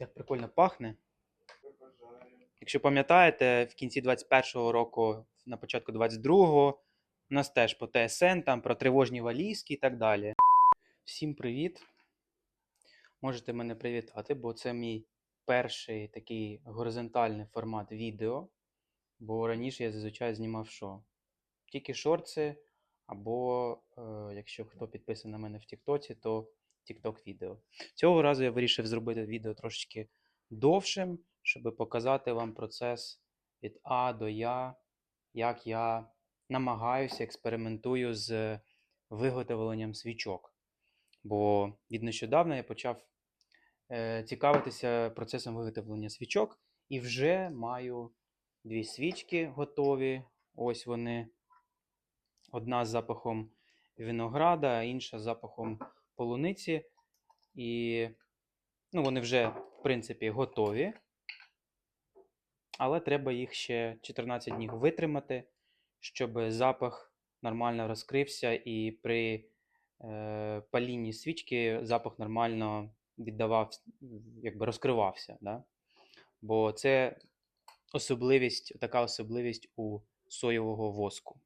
Як прикольно пахне. Якщо пам'ятаєте, в кінці 21-го року, на початку 22-го, у нас теж по ТСН, там про тривожні валізки і так далі. Всім привіт! Можете мене привітати, бо це мій перший такий горизонтальний формат відео. Бо раніше я зазвичай знімав що? Тільки шорти, або е, якщо хто підписаний на мене в Тіктоці, то TikTok відео. Цього разу я вирішив зробити відео трошечки довшим, щоб показати вам процес від А до Я, як я намагаюся, експериментую з виготовленням свічок. Бо від нещодавна я почав е, цікавитися процесом виготовлення свічок і вже маю дві свічки готові. Ось вони. Одна з запахом винограда, а інша з запахом полуниці. І ну, вони вже, в принципі, готові. Але треба їх ще 14 днів витримати, щоб запах нормально розкрився і при е, палінні свічки запах нормально віддавав, якби розкривався. Да? Бо це особливість, така особливість у соєвого воску.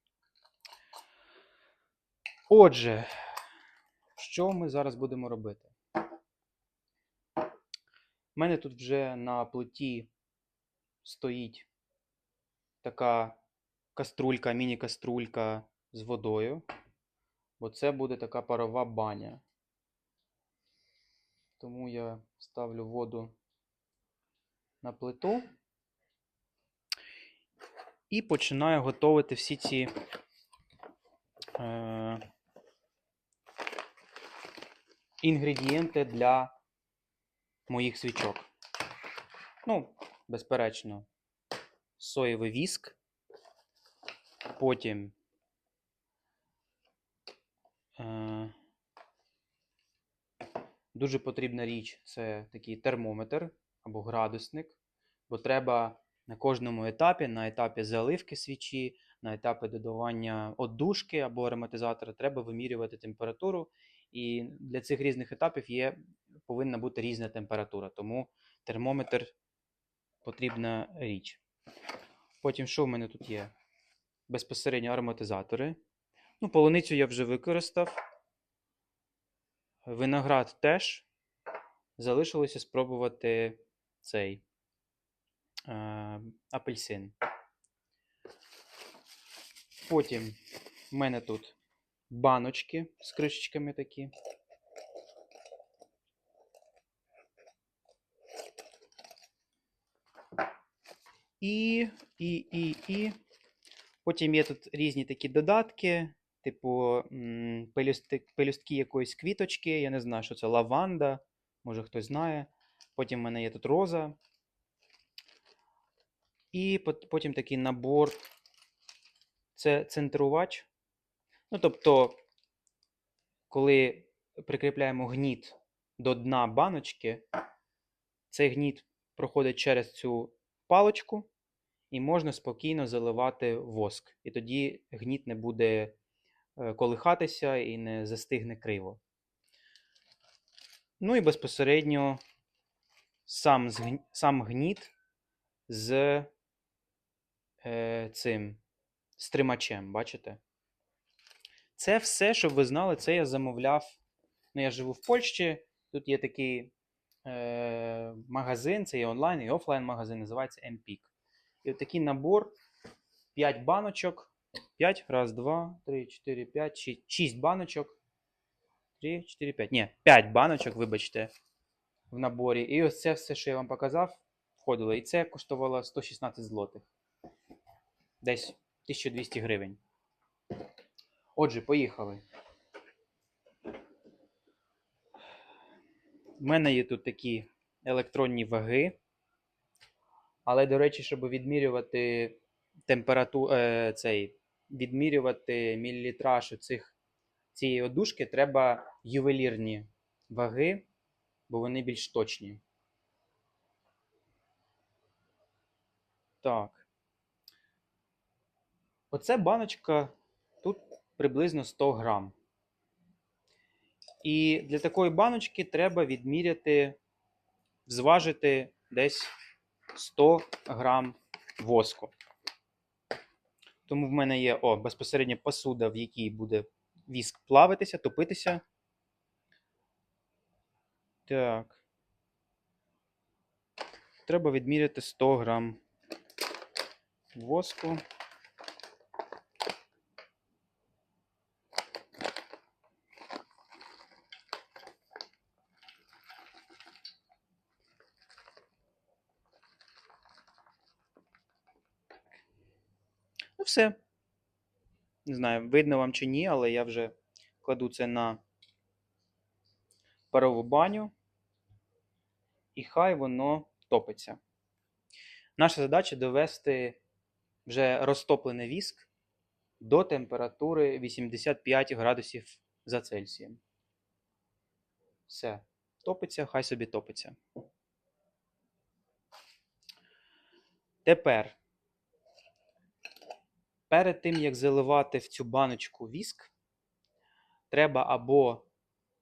Отже, що ми зараз будемо робити? У мене тут вже на плиті стоїть така каструлька, міні-каструлька з водою, бо це буде така парова баня. Тому я ставлю воду на плиту і починаю готувати всі ці е, інгредієнти для моїх свічок. Ну, безперечно, соєвий віск. Потім е, дуже потрібна річ це такий термометр або градусник, бо треба на кожному етапі, на етапі заливки свічі, на етапі додавання оддушки або ароматизатора, треба вимірювати температуру. І для цих різних етапів є, повинна бути різна температура, тому термометр потрібна річ. Потім, що в мене тут є? Безпосередньо ароматизатори. Ну, полуницю я вже використав. Виноград теж. Залишилося спробувати цей е, апельсин. Потім в мене тут баночки з кришечками такі. І, і, і, і. Потім є тут різні такі додатки, типу пелюстки, пелюстки якоїсь квіточки. Я не знаю, що це лаванда, може хтось знає. Потім в мене є тут роза. І потім такий набор. Це центрувач. Ну, тобто, коли прикріпляємо гніт до дна баночки, цей гніт проходить через цю паличку, і можна спокійно заливати воск. І тоді гніт не буде е, колихатися і не застигне криво. Ну і безпосередньо сам, сам гніт з е, цим стримачем, бачите? Це все, щоб ви знали, це я замовляв. Ну, я живу в Польщі. Тут є такий е, магазин, це і онлайн, і офлайн магазин, називається MPIC. І от такий набор 5 баночок. 5, раз, два, три, 4, 5, 6, 6 баночок. 3, 4, 5. Ні, 5 баночок, вибачте, в наборі. І ось це все, що я вам показав, входило. І це коштувало 116 злотих. Десь 1200 гривень. Отже, поїхали. У мене є тут такі електронні ваги. Але, до речі, щоб відмірювати температуру, е, цей, відмірювати мілілітраж цих, цієї одушки, треба ювелірні ваги, бо вони більш точні. Так. Оце баночка приблизно 100 грам. І для такої баночки треба відміряти зважити десь 100 грам воску. Тому в мене є о, безпосередньо посуда, в якій буде віск плавитися, топитися. Так. Треба відміряти 100 грам воску. Ну, все. Не знаю, видно вам чи ні, але я вже кладу це на парову баню, і хай воно топиться. Наша задача довести вже розтоплений віск до температури 85 градусів за Цельсієм. Все. Топиться, хай собі топиться. Тепер, перед тим, як заливати в цю баночку віск, треба або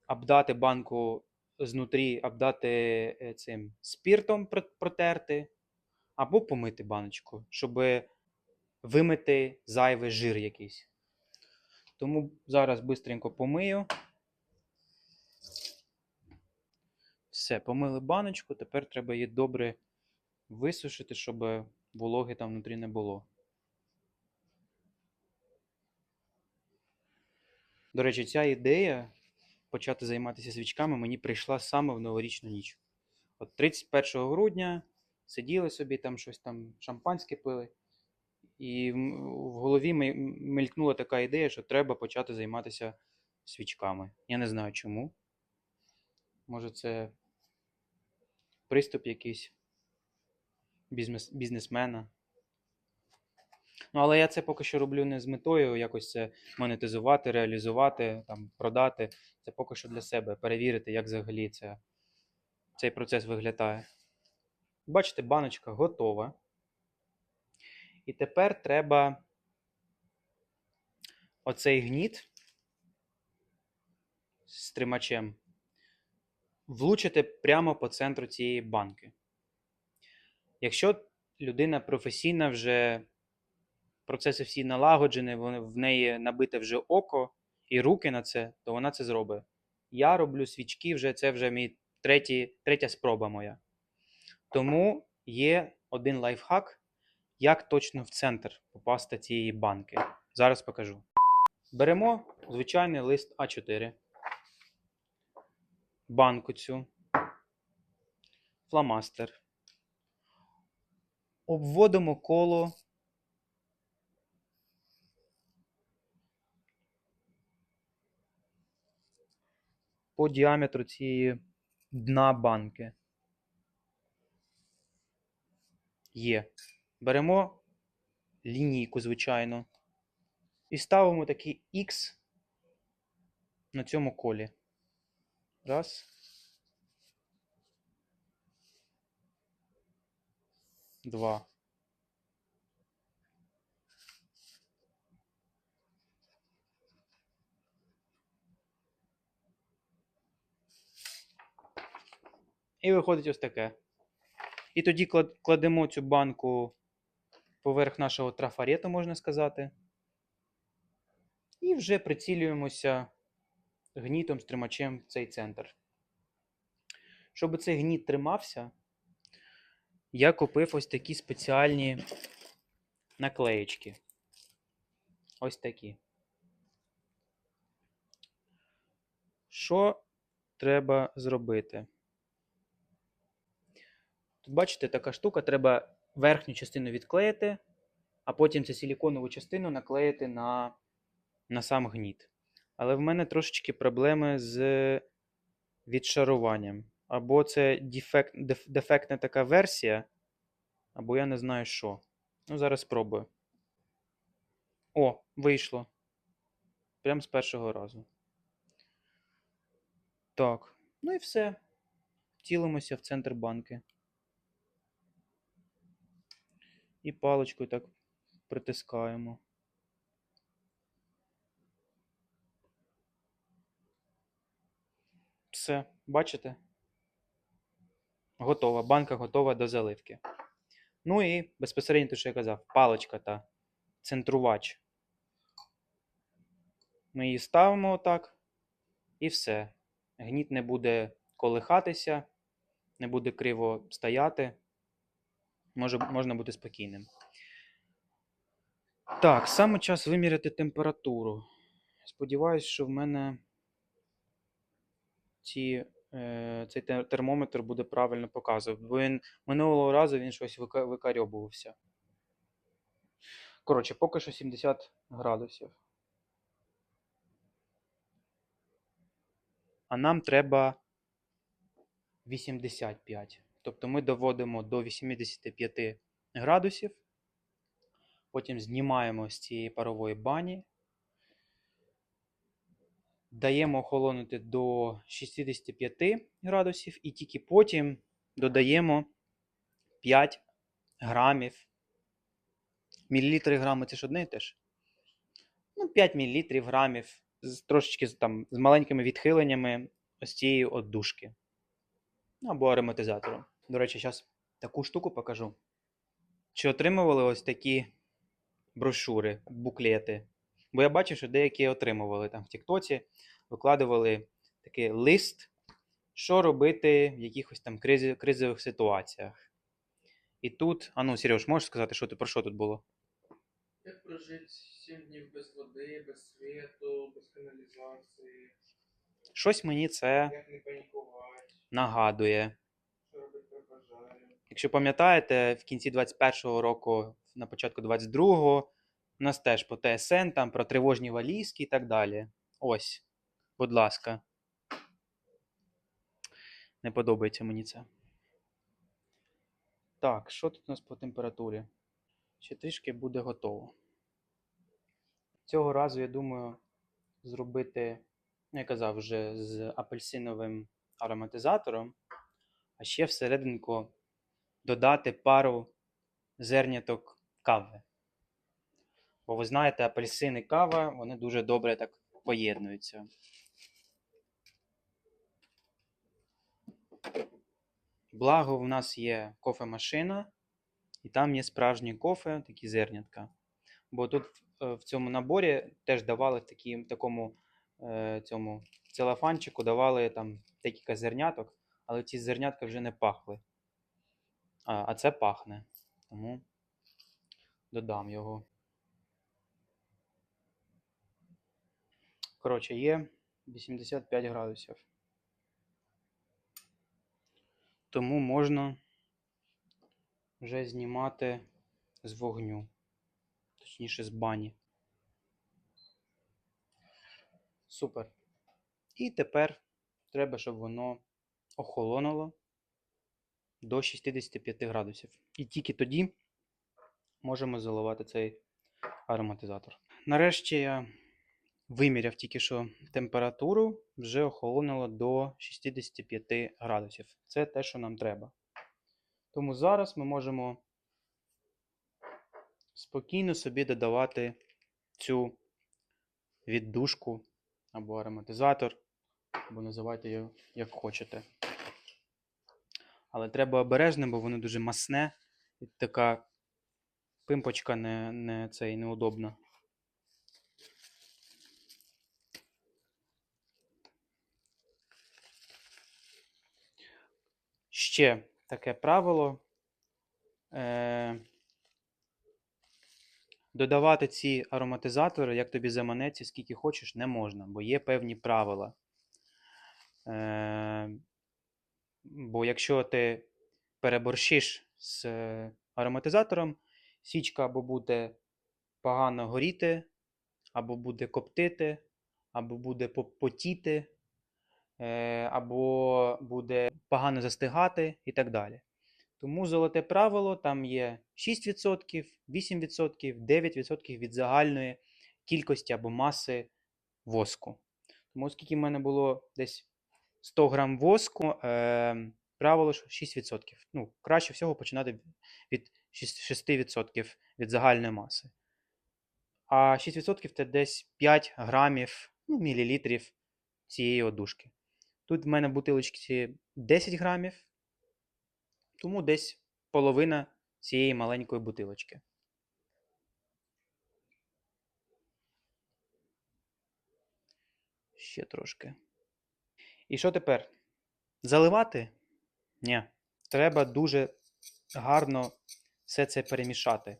обдати банку знутрі, обдати е, цим спіртом протерти, або помити баночку, щоб вимити зайвий жир якийсь. Тому зараз бистренько помию. Все, помили баночку, тепер треба її добре висушити, щоб вологи там внутрі не було. До речі, ця ідея почати займатися свічками мені прийшла саме в новорічну ніч. От 31 грудня сиділи собі, там щось там шампанське пили, і в голові мелькнула така ідея, що треба почати займатися свічками. Я не знаю чому. Може, це приступ якийсь бізнес, бізнесмена. Ну, але я це поки що роблю не з метою якось це монетизувати, реалізувати, там, продати. Це поки що для себе, перевірити, як взагалі це, цей процес виглядає. Бачите, баночка готова. І тепер треба оцей гніт з тримачем влучити прямо по центру цієї банки. Якщо людина професійна вже процеси всі налагоджені, в неї набите вже око і руки на це, то вона це зробить. Я роблю свічки, вже це вже мій третій, третя спроба моя. Тому є один лайфхак, як точно в центр попасти цієї банки. Зараз покажу. Беремо звичайний лист А4, банку цю, фломастер. Обводимо коло по діаметру цієї дна банки. Є. Беремо лінійку, звичайно, і ставимо такий X на цьому колі. Раз. Два. І виходить ось таке. І тоді кладемо цю банку поверх нашого трафарету, можна сказати. І вже прицілюємося гнітом з тримачем в цей центр. Щоб цей гніт тримався, я купив ось такі спеціальні наклеєчки. Ось такі. Що треба зробити? Тут бачите, така штука, треба верхню частину відклеїти, а потім цю силіконову частину наклеїти на, на сам гніт. Але в мене трошечки проблеми з відшаруванням. Або це дефект, деф- дефектна така версія, або я не знаю що. Ну, зараз спробую. О, вийшло. Прям з першого разу. Так, ну і все. Втілимося в центр банки. І паличкою так притискаємо. Все, бачите? Готова. Банка готова до заливки. Ну і безпосередньо те, що я казав, паличка та центрувач. Ми її ставимо отак, і все. Гніт не буде колихатися, не буде криво стояти. Може, можна бути спокійним. Так, саме час виміряти температуру. Сподіваюсь, що в мене ці, е, цей термометр буде правильно показувати, бо він минулого разу він щось вика- викарьобувався. Коротше, поки що 70 градусів. А нам треба 85. Тобто ми доводимо до 85 градусів, потім знімаємо з цієї парової бані, даємо охолонути до 65 градусів і тільки потім додаємо 5 грамів. Мілілітри грами це ж одне і те ж. Ну, 5 мілілітрів грамів з трошечки там, з маленькими відхиленнями ось цієї отдушки. Ну, або ароматизатором. До речі, зараз таку штуку покажу. Чи отримували ось такі брошури, буклети? Бо я бачив, що деякі отримували там в Тіктоці, викладували такий лист, що робити в якихось там кризи, кризових ситуаціях. І тут, а ну, Сереж, можеш сказати, що ти про що тут було? Як прожити 7 днів без води, без світу, без каналізації, Щось мені це як не панікувати, нагадує. Якщо пам'ятаєте, в кінці 21-го року, на початку 22-го, у нас теж по ТСН, там про тривожні валізки і так далі. Ось, будь ласка. Не подобається мені це. Так, що тут у нас по температурі? Ще трішки буде готово. Цього разу, я думаю, зробити, ну, я казав, вже з апельсиновим ароматизатором, а ще всерединку додати пару зерняток кави. Бо ви знаєте, апельсин і кава, вони дуже добре так поєднуються. Благо, в нас є кофемашина, і там є справжній кофе, такі зернятка. Бо тут е, в цьому наборі теж давали в такому е, цьому целофанчику давали там декілька зерняток, але ці зернятка вже не пахли. А, а це пахне. Тому додам його. Коротше, є 85 градусів. Тому можна вже знімати з вогню. Точніше, з бані. Супер. І тепер треба, щоб воно охолонуло до 65 градусів. І тільки тоді можемо заливати цей ароматизатор. Нарешті я виміряв тільки що температуру, вже охолонуло до 65 градусів. Це те, що нам треба. Тому зараз ми можемо спокійно собі додавати цю віддушку або ароматизатор, або називайте його як хочете. Але треба обережно, бо воно дуже масне і така пимпочка не, не цей неудобна. Ще таке правило. Е, додавати ці ароматизатори, як тобі заманеться, скільки хочеш, не можна, бо є певні правила. Е, бо якщо ти переборщиш з е, ароматизатором, січка або буде погано горіти, або буде коптити, або буде по- потіти, е, або буде погано застигати і так далі. Тому золоте правило там є 6%, 8%, 9% від загальної кількості або маси воску. Тому оскільки в мене було десь 100 грам воску, е, правило 6%. Ну, краще всього починати від 6% від загальної маси. А 6% це десь 5 грамів, ну, мілілітрів цієї одушки. Тут в мене в бутилочці 10 грамів, Тому десь половина цієї маленької бутилочки. Ще трошки. І що тепер? Заливати? Ні. Треба дуже гарно все це перемішати.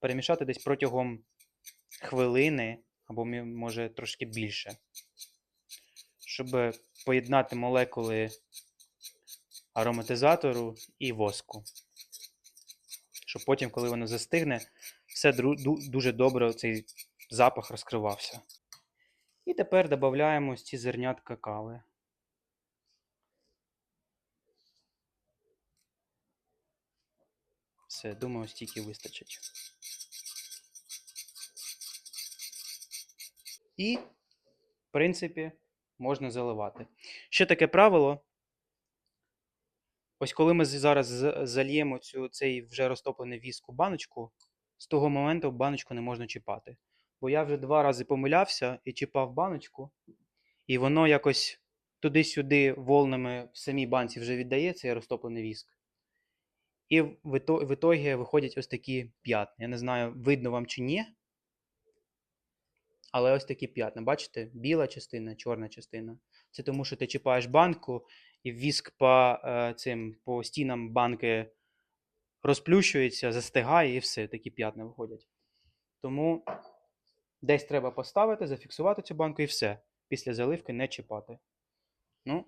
Перемішати десь протягом хвилини або може трошки більше. Щоб поєднати молекули ароматизатору і воску. Щоб потім, коли воно застигне, все дуже добре цей запах розкривався. І тепер додаємо ці зернятка кави. Все, думаю, стільки вистачить. І, в принципі, можна заливати. Ще таке правило. Ось коли ми зараз зальємо цю, цей вже розтоплений віск у баночку, з того моменту баночку не можна чіпати. Бо я вже два рази помилявся і чіпав баночку, і воно якось туди-сюди волнами в самій банці вже віддає цей розтоплений віск. І в ітогі виходять ось такі п'ятна. Я не знаю, видно вам чи ні. Але ось такі п'ятна. Бачите? Біла частина, чорна частина. Це тому, що ти чіпаєш банку, і віск по, е, цим, по стінам банки розплющується, застигає і все, такі п'ятна виходять. Тому десь треба поставити, зафіксувати цю банку і все. Після заливки не чіпати. Ну,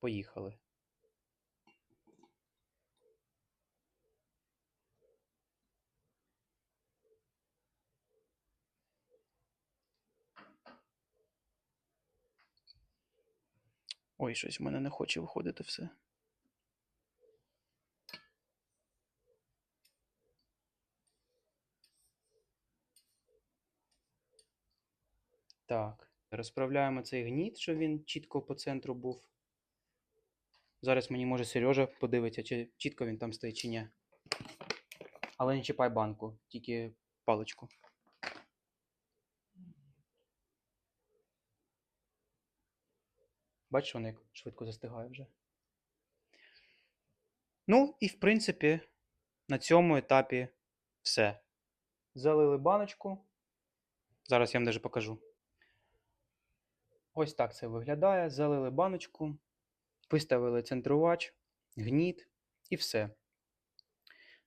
поїхали. Ой, щось в мене не хоче виходити все. Так, розправляємо цей гніт, щоб він чітко по центру був. Зараз мені може Сережа подивиться, чи чітко він там стоїть, чи ні. Але не чіпай банку, тільки паличку. Бачиш, воно як швидко застигає вже. Ну, і в принципі, на цьому етапі все. Залили баночку. Зараз я вам даже покажу. Ось так це виглядає. Залили баночку, виставили центрувач, гніт і все.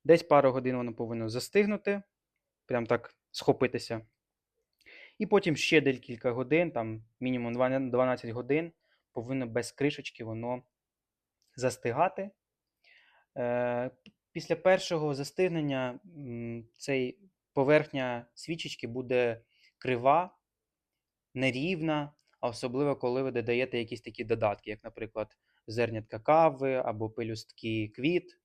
Десь пару годин воно повинно застигнути, прям так схопитися. І потім ще декілька годин, там мінімум 12 годин, повинно без кришечки воно застигати. Е, Після першого застигнення цей поверхня свічечки буде крива, нерівна, а особливо коли ви додаєте якісь такі додатки, як, наприклад, зернятка кави або пелюстки квіт.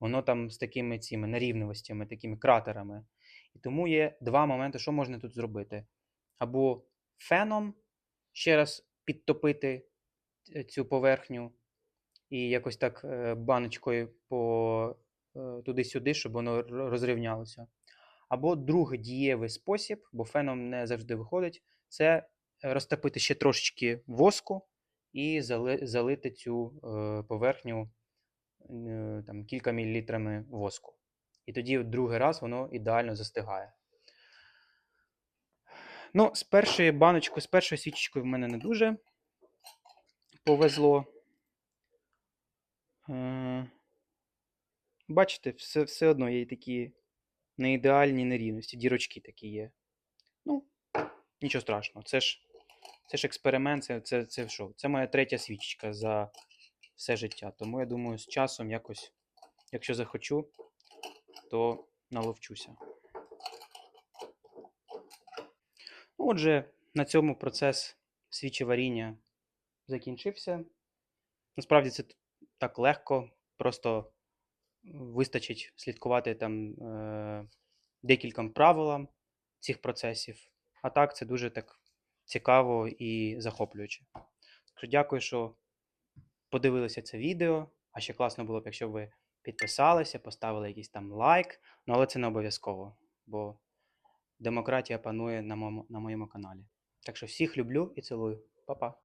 Воно там з такими цими нерівностями, такими кратерами. І тому є два моменти, що можна тут зробити. Або феном ще раз підтопити цю поверхню і якось так е, баночкою по е, туди-сюди, щоб воно розрівнялося. Або другий дієвий спосіб, бо феном не завжди виходить, це розтопити ще трошечки воску і залити цю е, поверхню е, там, кілька мілілітрами воску. І тоді другий раз воно ідеально застигає. Ну, з першої баночкою, з першою свічечкою в мене не дуже повезло. Е, Бачите, все, все одно є такі неідеальні нерівності, дірочки такі є. Ну, нічого страшного. Це ж, це ж експеримент, це, це, це що? Це моя третя свічечка за все життя. Тому я думаю, з часом якось, якщо захочу, то наловчуся. Ну, Отже, на цьому процес свічеваріння закінчився. Насправді це так легко, просто вистачить слідкувати там е, декільком правилам цих процесів. А так, це дуже так цікаво і захоплююче. Дякую, що подивилися це відео. А ще класно було б, якщо ви підписалися, поставили якийсь там лайк. Ну, але це не обов'язково, бо демократія панує на моєму, на моєму каналі. Так що всіх люблю і цілую. Па-па.